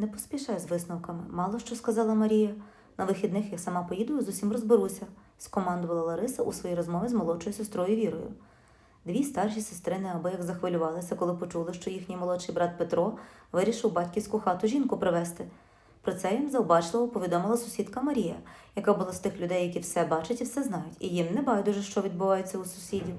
Не поспішай з висновками. Мало що сказала Марія. На вихідних я сама поїду і з усім розберуся, скомандувала Лариса у своїй розмові з молодшою сестрою Вірою. Дві старші сестри неабияк захвилювалися, коли почули, що їхній молодший брат Петро вирішив батьківську хату жінку привезти. Про це їм завбачливо повідомила сусідка Марія, яка була з тих людей, які все бачать і все знають, і їм не байдуже, що відбувається у сусідів.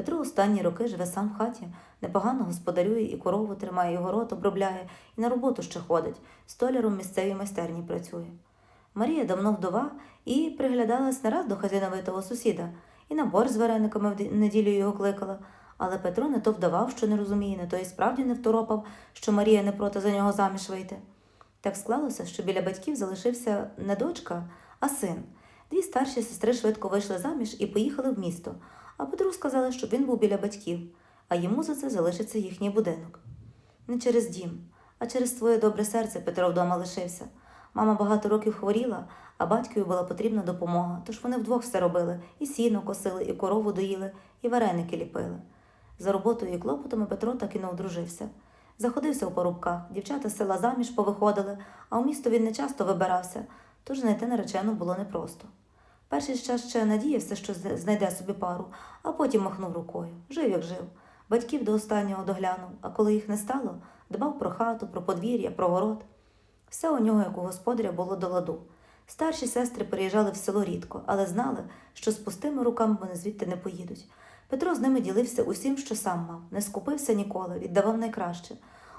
Петро останні роки живе сам в хаті, непогано господарює і корову тримає, і город обробляє, і на роботу ще ходить, столяром місцевій майстерні працює. Марія давно вдова і приглядалась не раз до хазяйновитого сусіда, і на борщ з варениками в неділю його кликала. Але Петро не то вдавав, що не розуміє, не то і справді не второпав, що Марія не проти за нього заміж вийти. Так склалося, що біля батьків залишився не дочка, а син. Дві старші сестри швидко вийшли заміж і поїхали в місто, а Петру сказали, щоб він був біля батьків, а йому за це залишиться їхній будинок. Не через дім, а через своє добре серце Петро вдома лишився. Мама багато років хворіла, а батькові була потрібна допомога, тож вони вдвох все робили і сіно косили, і корову доїли, і вареники ліпили. За роботою і клопотами Петро так і не одружився. Заходився у порубках, дівчата з села заміж повиходили, а у місто він не часто вибирався, тож знайти наречену було непросто. Перший час ще надіявся, що знайде собі пару, а потім махнув рукою. Жив, як жив. Батьків до останнього доглянув, а коли їх не стало, дбав про хату, про подвір'я, про город. Все у нього, як у господаря, було до ладу. Старші сестри переїжджали в село рідко, але знали, що з пустими руками вони звідти не поїдуть. Петро з ними ділився усім, що сам мав, не скупився ніколи, віддавав найкраще.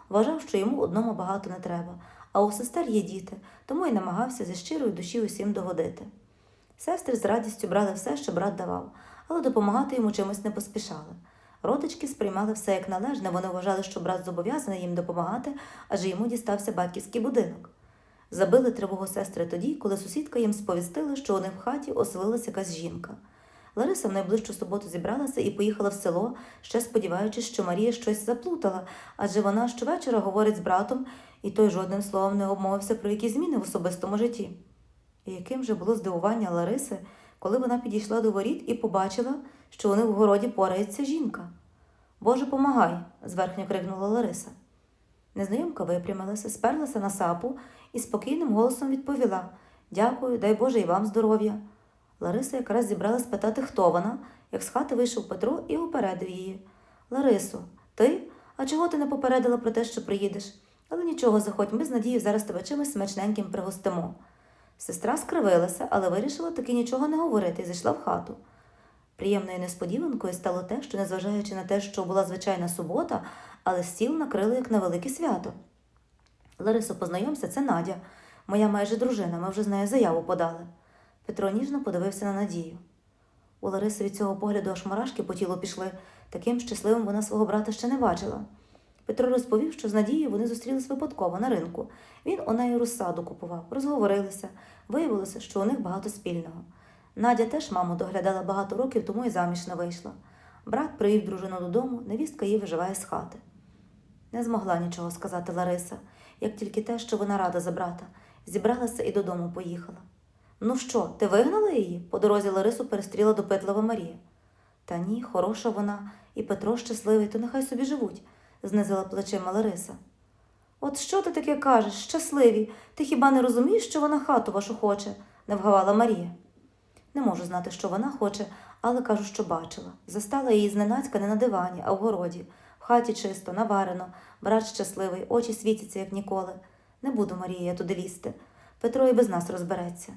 Вважав, що йому одному багато не треба, а у сестер є діти, тому й намагався зі щирої душі усім догодити. Сестри з радістю брали все, що брат давав, але допомагати йому чимось не поспішали. Родички сприймали все як належне, вони вважали, що брат зобов'язаний їм допомагати, адже йому дістався батьківський будинок. Забили тривогу сестри тоді, коли сусідка їм сповістила, що у них в хаті оселилась якась жінка. Лариса в найближчу суботу зібралася і поїхала в село, ще сподіваючись, що Марія щось заплутала, адже вона щовечора говорить з братом, і той жодним словом не обмовився про якісь зміни в особистому житті. І яким же було здивування Лариси, коли вона підійшла до воріт і побачила, що них в городі порається жінка. Боже, помагай! зверхньо крикнула Лариса. Незнайомка випрямилася, сперлася на сапу і спокійним голосом відповіла Дякую, дай Боже і вам здоров'я. Лариса якраз зібралась питати, хто вона, як з хати вийшов Петро і упередив її. Ларисо, ти? А чого ти не попередила про те, що приїдеш? Але нічого, заходь, ми з Надією зараз тебе чимось смачненьким пригостимо. Сестра скривилася, але вирішила таки нічого не говорити і зайшла в хату. Приємною несподіванкою стало те, що, незважаючи на те, що була звичайна субота, але стіл накрили як на велике свято. Ларисо, познайомся, це Надя, моя майже дружина, ми вже з нею заяву подали. Петро ніжно подивився на Надію. У Лариси від цього погляду аж мурашки по тілу пішли. Таким щасливим вона свого брата ще не бачила. Петро розповів, що з Надією вони зустрілись випадково на ринку. Він у неї розсаду купував, розговорилися. Виявилося, що у них багато спільного. Надя теж маму доглядала багато років, тому і заміж не вийшла. Брат привів дружину додому, невістка її виживає з хати. Не змогла нічого сказати Лариса, як тільки те, що вона рада за брата. Зібралася і додому поїхала. Ну що, ти вигнала її? По дорозі Ларису перестріла допитлива Марія. Та ні, хороша вона, і Петро щасливий, то нехай собі живуть, знизила плечима Лариса. От що ти таке кажеш, щасливі? Ти хіба не розумієш, що вона хату вашу хоче? не вгавала Марія. Не можу знати, що вона хоче, але кажу, що бачила. Застала її зненацька не на дивані, а в городі. В хаті чисто, наварено, брат щасливий, очі світяться, як ніколи. Не буду, Марія, туди лізти. Петро і без нас розбереться.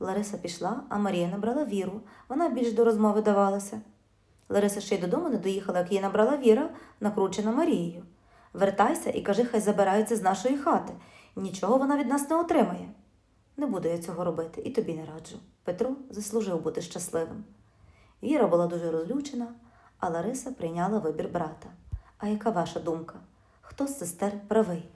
Лариса пішла, а Марія набрала віру. Вона більш до розмови давалася. Лариса ще й додому не доїхала, як її набрала віра, накручена Марією. Вертайся і кажи, хай забираються з нашої хати. Нічого вона від нас не отримає. Не буду я цього робити і тобі не раджу. Петро заслужив бути щасливим. Віра була дуже розлючена, а Лариса прийняла вибір брата. А яка ваша думка? Хто з сестер правий?